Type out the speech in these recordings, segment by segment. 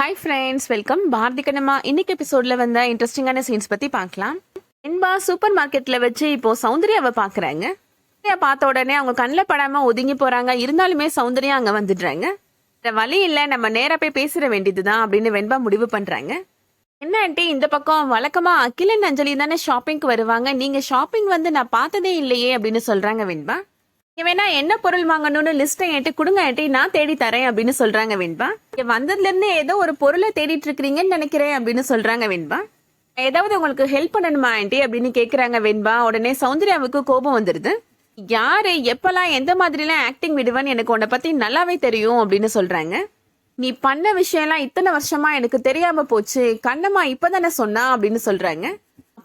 Hi friends welcome Bharathi Kannamma இன்னைக்கு எபிசோட்ல வந்த இன்ட்ரெஸ்டிங்கான சீன்ஸ் பத்தி பார்க்கலாம். என்பா சூப்பர் மார்க்கெட்ல வச்சு இப்போ சௌந்தர்யாவை பாக்குறாங்க சௌந்தர்யா பார்த்த உடனே அவங்க கண்ணில் படாம ஒதுங்கி போறாங்க. இருந்தாலுமே சௌந்தர்யா அங்க வந்துடுறாங்க. வேற வழி இல்லை. நம்ம நேராக போய் பேசிட வேண்டியதுதான் அப்படின்னு வெண்பா முடிவு பண்றாங்க. என்ன ஆண்டி இந்த பக்கம் வழக்கமா அகிலன் அஞ்சலி தானே ஷாப்பிங்க்கு வருவாங்க. நீங்க ஷாப்பிங் வந்து நான் பார்த்ததே இல்லையே அப்படின்னு சொல்றாங்க வெண்பா. வேணா என்ன பொருள் வாங்கணும்னு லிஸ்ட்டை என்கிட்ட கொடுங்க ஆண்டி. நான் தேடி தரேன் அப்படின்னு சொல்றாங்க வெண்பா. இங்க வந்ததுல இருந்து ஏதோ ஒரு பொருளை தேடிட்டு இருக்கிறீங்கன்னு நினைக்கிறேன் அப்படின்னு சொல்றாங்க வெண்பா. ஏதாவது உங்களுக்கு ஹெல்ப் பண்ணணுமா ஆண்டி அப்படின்னு கேக்குறாங்க வெண்பா. உடனே சௌந்தர்யாவுக்கு கோபம் வந்துருது. யாரு எப்பெல்லாம் எந்த மாதிரிலாம் ஆக்டிங் விடுவான்னு எனக்கு உன்னை பத்தி நல்லாவே தெரியும் அப்படின்னு சொல்றாங்க. நீ பண்ண விஷயம்லாம் இத்தனை வருஷமா எனக்கு தெரியாம போச்சு. கண்ணம்மா இப்பதானே சொன்னா அப்படின்னு சொல்றாங்க.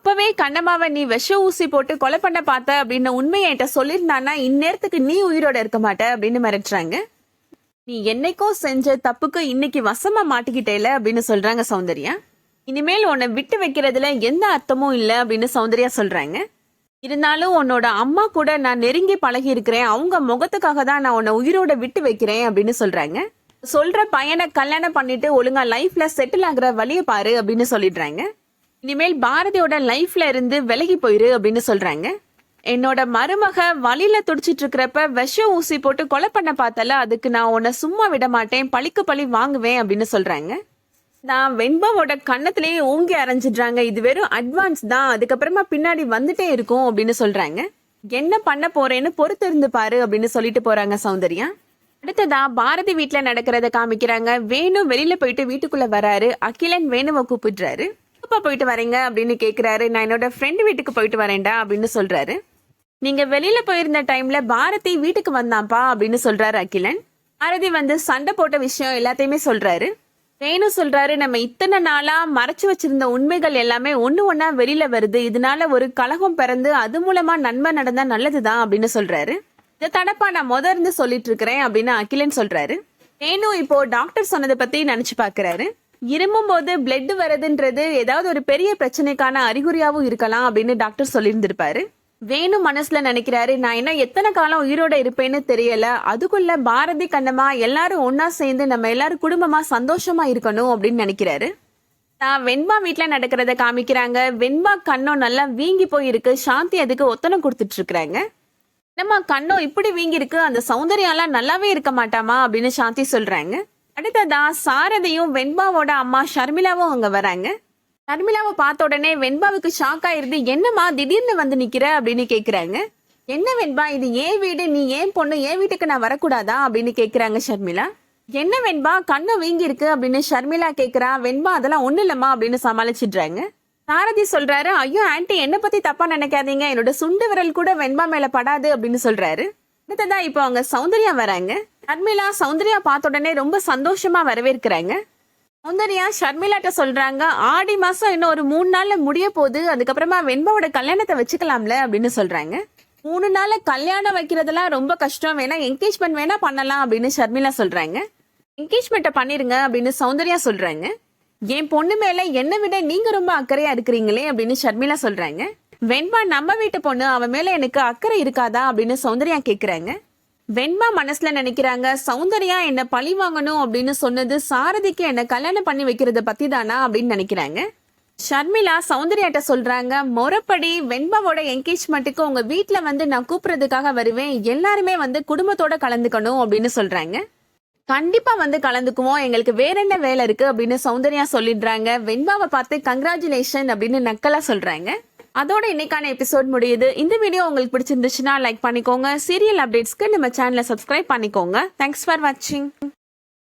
அப்பவே கண்ணம்மாவை நீ விஷ ஊசி போட்டு கொலை பண்ண பார்த்த அப்படின்னு உண்மையை என்கிட்ட சொல்லியிருந்தான்னா இந்நேரத்துக்கு நீ உயிரோட இருக்க மாட்ட அப்படின்னு மிரட்டுறாங்க. நீ என்னைக்கோ செஞ்ச தப்புக்கு இன்னைக்கு வசமா மாட்டிக்கிட்டேல அப்படின்னு சொல்றாங்க சௌந்தர்யா. இனிமேல் உன்னை விட்டு வைக்கிறதுல எந்த அர்த்தமும் இல்லை அப்படின்னு சௌந்தர்யா சொல்றாங்க. இருந்தாலும் உன்னோட அம்மா கூட நான் நெருங்கி பழகி இருக்கிறேன். அவங்க முகத்துக்காக தான் நான் உன்னை உயிரோட விட்டு வைக்கிறேன் அப்படின்னு சொல்றாங்க. சொல்ற பையனை கல்யாணம் பண்ணிட்டு ஒழுங்கா லைஃப்ல செட்டில் ஆகுற வழிய பாரு அப்படின்னு சொல்லிடுறாங்க. இனிமேல் பாரதியோட லைஃப்ல இருந்து விலகி போயிரு அப்படின்னு சொல்றாங்க. என்னோட மருமக வழியில துடிச்சிட்டு இருக்கிறப்ப விஷ ஊசி போட்டு கொலை பண்ண பார்த்தல அதுக்கு நான் உன்னை சும்மா விட மாட்டேன் பழிக்கு பழி வாங்குவேன் அப்படின்னு சொல்றாங்க. நான் வெண்பாவோட கண்ணத்திலேயே ஓங்கி அரைஞ்சிடுறாங்க. இது வெறும் அட்வான்ஸ் தான். அதுக்கப்புறமா பின்னாடி வந்துட்டே இருக்கும் அப்படின்னு சொல்றாங்க. என்ன பண்ண போறேன்னு பொறுத்து இருந்து பாரு அப்படின்னு சொல்லிட்டு போறாங்க சௌந்தர்யா. அடுத்ததா பாரதி வீட்டுல நடக்கிறத காமிக்கிறாங்க. வேணு வெளியில போயிட்டு வீட்டுக்குள்ள வராரு. அகிலன் வேணுவை கூப்பிடுறாரு. எப்ப போயிட்டு வரீங்க அப்படின்னு கேட்குறாரு நான் என்னோட ஃப்ரெண்டு வீட்டுக்கு போயிட்டு வரேன்டா அப்படின்னு சொல்றாரு. நீங்க வெளியில போயிருந்த டைம்ல பாரதி வீட்டுக்கு வந்தான்ப்பா அப்படின்னு சொல்றாரு அகிலன். பாரதி வந்து சண்டை போட்ட விஷயம் எல்லாத்தையுமே சொல்றாரு. வேணு சொல்றாரு நம்ம இத்தனை நாளா மறைச்சு வச்சிருந்த உண்மைகள் எல்லாமே ஒண்ணு ஒன்னா வெளியில வருது. இதனால ஒரு கலகம் பிறந்து அது மூலமா நன்மை நடந்தா நல்லதுதான் அப்படின்னு சொல்றாரு. இதை தடப்பா நான் முத இருந்து சொல்லிட்டு இருக்கிறேன் அப்படின்னு அகிலன் சொல்றாரு. வேணு இப்போ டாக்டர் சொன்னதை பத்தி நினைச்சு பாக்குறாரு இருமும் போது பிளட் வரதுன்றது ஏதாவது ஒரு பெரிய பிரச்சனைக்கான அறிகுறியாவும் இருக்கலாம் அப்படின்னு டாக்டர் சொல்லியிருந்திருப்பாரு. வேணும் மனசுல நினைக்கிறாரு நான் என்ன எத்தனை காலம் உயிரோட இருப்பேன்னு தெரியல. அதுக்குள்ள பாரதி கண்ணம்மா எல்லாரும் ஒன்னா சேர்ந்து நம்ம எல்லாரும் குடும்பமா சந்தோஷமா இருக்கணும் அப்படின்னு நினைக்கிறாரு. நான் வெண்பா வீட்டில் நடக்கிறத காமிக்கிறாங்க. வெண்பா கண்ணம் நல்லா வீங்கி போயிருக்கு. சாந்தி அதுக்கு ஒத்தனை கொடுத்துட்டு இருக்கிறாங்க என்னம்மா கண்ணம் இப்படி வீங்கி இருக்கு அந்த சௌந்தர்யாலாம் நல்லாவே இருக்க மாட்டாமா அப்படின்னு சாந்தி சொல்றாங்க. அடுத்ததா சாரதியும் வெண்பாவோட அம்மா ஷர்மிளாவும் அங்க வராங்க. ஷர்மிளாவை பார்த்த உடனே வெண்பாவுக்கு ஷாக் ஆயிருது என்னம்மா திடீர்னு வந்து நிக்கிற? அப்படின்னு கேக்குறாங்க. என்ன வெண்பா இது ஏன் வீடு? நீ ஏன் பொண்ணு? ஏன் வீட்டுக்கு நான் வரக்கூடாதா? அப்படின்னு கேக்குறாங்க ஷர்மிளா என்ன வெண்பா கண்ணு வீங்கி இருக்கு அப்படின்னு ஷர்மிளா கேக்குறா. வெண்பா அதெல்லாம் ஒண்ணு இல்லம்மா அப்படின்னு சமாளிச்சிடுறாங்க. சாரதி சொல்றாரு ஐயோ ஆன்டி என்ன பத்தி தப்பா நினைக்காதீங்க. என்னோட சுண்டு விரல் கூட வெண்பா மேல படாது அப்படின்னு சொல்றாரு. அடுத்ததா இப்போ அவங்க சௌந்தர்யா வராங்க. ஷர்மிளா சௌந்தர்யா பார்த்த உடனே ரொம்ப சந்தோஷமா வரவேற்கிறாங்க. சௌந்தர்யா ஷர்மிளாட்ட சொல்றாங்க ஆடி மாசம் இன்னும் ஒரு மூணு நாள்ல முடிய போகுது அதுக்கப்புறமா வெண்பாவோட கல்யாணத்தை வச்சுக்கலாம்ல அப்படின்னு சொல்றாங்க. மூணு நாள்ல கல்யாணம் வைக்கிறதெல்லாம் ரொம்ப கஷ்டம் வேணா என்கேஜ்மெண்ட் வேணா பண்ணலாம் அப்படின்னு ஷர்மிளா சொல்றாங்க. என்கேஜ்மெண்ட்டை பண்ணிருங்க அப்படின்னு சௌந்தர்யா சொல்றாங்க. என் பொண்ணு மேல என்னை விட நீங்க ரொம்ப அக்கறையா இருக்கிறீங்களே அப்படின்னு ஷர்மிளா சொல்றாங்க. வெண்பா நம்ம வீட்டு பொண்ணு அவன் மேல எனக்கு அக்கறை இருக்காதா அப்படின்னு சௌந்தர்யா கேக்குறாங்க. வெண்பா மனசுல நினைக்கிறாங்க சௌந்தர்யா என்ன பழி வாங்கணும்? அப்படின்னு சொன்னது சாரதிக்கு என்ன கல்யாணம் பண்ணி வைக்கிறத பத்தி தானா அப்படின்னு நினைக்கிறாங்க. ஷர்மிளா சௌந்தர்யாட்ட சொல்றாங்க முறப்படி வெண்பாவோட என்கேஜ்மெண்ட்டுக்கு உங்க வீட்டுல வந்து நான் கூப்பிடுறதுக்காக வருவேன். எல்லாருமே வந்து குடும்பத்தோட கலந்துக்கணும் அப்படின்னு சொல்றாங்க. கண்டிப்பா வந்து கலந்துக்குவோம். எங்களுக்கு வேற என்ன வேலை இருக்கு? அப்படின்னு சௌந்தர்யா சொல்லிடுறாங்க. வெண்பாவை பார்த்து கங்க்ராச்சுலேஷன் அப்படின்னு நக்கலா சொல்றாங்க. அதோட இன்னைக்கான எபிசோட் முடியுது. இந்த வீடியோ உங்களுக்கு பிடிச்சிருந்துச்சுன்னா லைக் பண்ணிக்கோங்க. சீரியல் அப்டேட்ஸ்க்கு நம்ம சேனலை சப்ஸ்கிரைப் பண்ணிக்கோங்க. தேங்க்ஸ் ஃபார் வாட்சிங்